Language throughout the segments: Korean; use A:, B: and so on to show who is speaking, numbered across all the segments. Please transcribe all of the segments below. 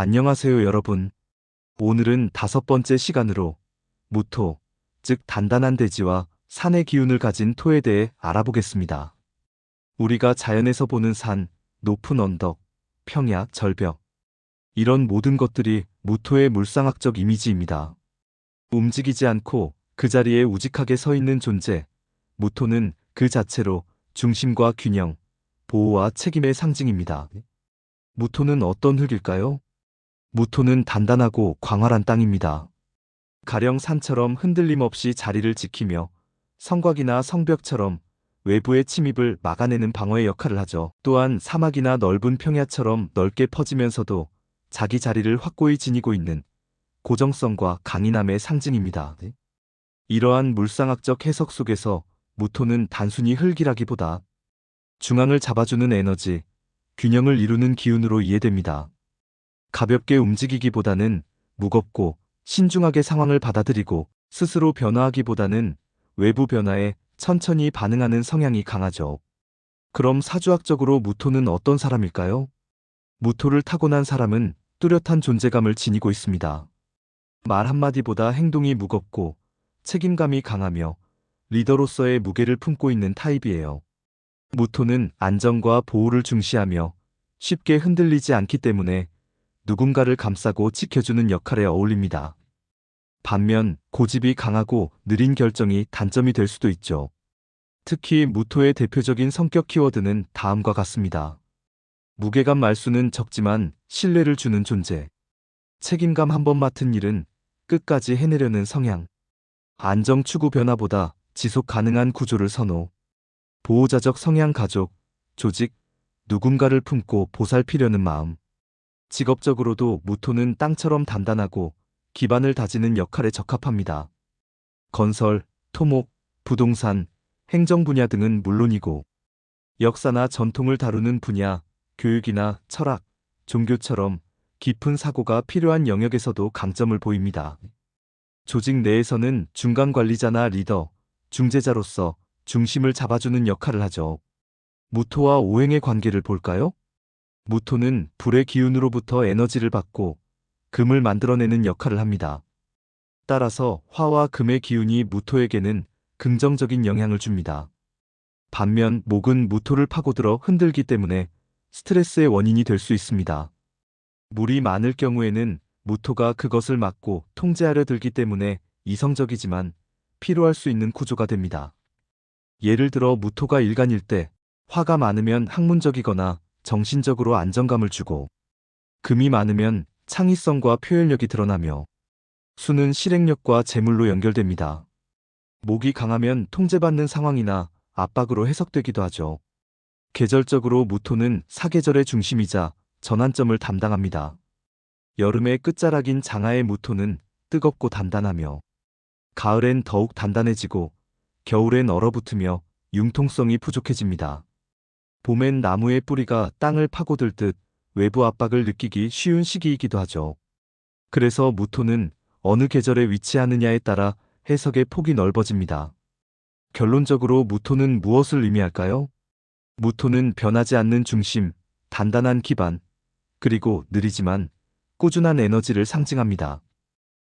A: 안녕하세요 여러분. 오늘은 다섯 번째 시간으로 무토, 즉 단단한 대지와 산의 기운을 가진 토에 대해 알아보겠습니다. 우리가 자연에서 보는 산, 높은 언덕, 평야, 절벽. 이런 모든 것들이 무토의 물상학적 이미지입니다. 움직이지 않고 그 자리에 우직하게 서 있는 존재. 무토는 그 자체로 중심과 균형, 보호와 책임의 상징입니다. 무토는 어떤 흙일까요? 무토는 단단하고 광활한 땅입니다. 가령 산처럼 흔들림 없이 자리를 지키며 성곽이나 성벽처럼 외부의 침입을 막아내는 방어의 역할을 하죠. 또한 사막이나 넓은 평야처럼 넓게 퍼지면서도 자기 자리를 확고히 지니고 있는 고정성과 강인함의 상징입니다. 이러한 물상학적 해석 속에서 무토는 단순히 흙이라기보다 중앙을 잡아주는 에너지, 균형을 이루는 기운으로 이해됩니다. 가볍게 움직이기보다는 무겁고 신중하게 상황을 받아들이고 스스로 변화하기보다는 외부 변화에 천천히 반응하는 성향이 강하죠. 그럼 사주학적으로 무토는 어떤 사람일까요? 무토를 타고난 사람은 뚜렷한 존재감을 지니고 있습니다. 말 한마디보다 행동이 무겁고 책임감이 강하며 리더로서의 무게를 품고 있는 타입이에요. 무토는 안정과 보호를 중시하며 쉽게 흔들리지 않기 때문에 누군가를 감싸고 지켜주는 역할에 어울립니다. 반면 고집이 강하고 느린 결정이 단점이 될 수도 있죠. 특히 무토의 대표적인 성격 키워드는 다음과 같습니다. 무게감 말수는 적지만 신뢰를 주는 존재. 책임감 한 번 맡은 일은 끝까지 해내려는 성향. 안정 추구 변화보다 지속 가능한 구조를 선호. 보호자적 성향 가족, 조직, 누군가를 품고 보살피려는 마음. 직업적으로도 무토는 땅처럼 단단하고 기반을 다지는 역할에 적합합니다. 건설, 토목, 부동산, 행정 분야 등은 물론이고 역사나 전통을 다루는 분야, 교육이나 철학, 종교처럼 깊은 사고가 필요한 영역에서도 강점을 보입니다. 조직 내에서는 중간 관리자나 리더, 중재자로서 중심을 잡아주는 역할을 하죠. 무토와 오행의 관계를 볼까요? 무토는 불의 기운으로부터 에너지를 받고 금을 만들어내는 역할을 합니다. 따라서 화와 금의 기운이 무토에게는 긍정적인 영향을 줍니다. 반면 목은 무토를 파고들어 흔들기 때문에 스트레스의 원인이 될 수 있습니다. 물이 많을 경우에는 무토가 그것을 막고 통제하려 들기 때문에 이성적이지만 필요할 수 있는 구조가 됩니다. 예를 들어 무토가 일간일 때 화가 많으면 학문적이거나 정신적으로 안정감을 주고 금이 많으면 창의성과 표현력이 드러나며 수는 실행력과 재물로 연결됩니다. 목이 강하면 통제받는 상황이나 압박으로 해석되기도 하죠. 계절적으로 무토는 사계절의 중심이자 전환점을 담당합니다. 여름의 끝자락인 장하의 무토는 뜨겁고 단단하며 가을엔 더욱 단단해지고 겨울엔 얼어붙으며 융통성이 부족해집니다. 봄엔 나무의 뿌리가 땅을 파고들 듯 외부 압박을 느끼기 쉬운 시기이기도 하죠. 그래서 무토는 어느 계절에 위치하느냐에 따라 해석의 폭이 넓어집니다. 결론적으로 무토는 무엇을 의미할까요? 무토는 변하지 않는 중심, 단단한 기반, 그리고 느리지만 꾸준한 에너지를 상징합니다.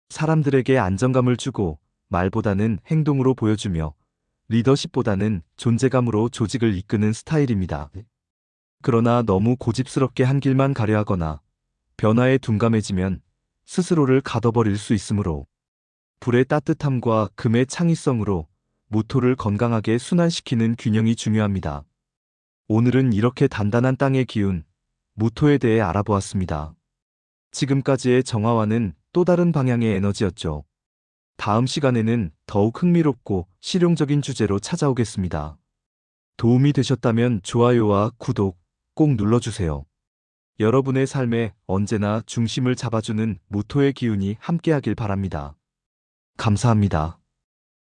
A: 사람들에게 안정감을 주고 말보다는 행동으로 보여주며 리더십보다는 존재감으로 조직을 이끄는 스타일입니다. 그러나 너무 고집스럽게 한 길만 가려 하거나 변화에 둔감해지면 스스로를 가둬버릴 수 있으므로 불의 따뜻함과 금의 창의성으로 모토를 건강하게 순환시키는 균형이 중요합니다. 오늘은 이렇게 단단한 땅의 기운, 무토에 대해 알아보았습니다. 지금까지의 정화와는 또 다른 방향의 에너지였죠. 다음 시간에는 더욱 흥미롭고 실용적인 주제로 찾아오겠습니다. 도움이 되셨다면 좋아요와 구독 꼭 눌러주세요. 여러분의 삶에 언제나 중심을 잡아주는 무토의 기운이 함께하길 바랍니다. 감사합니다.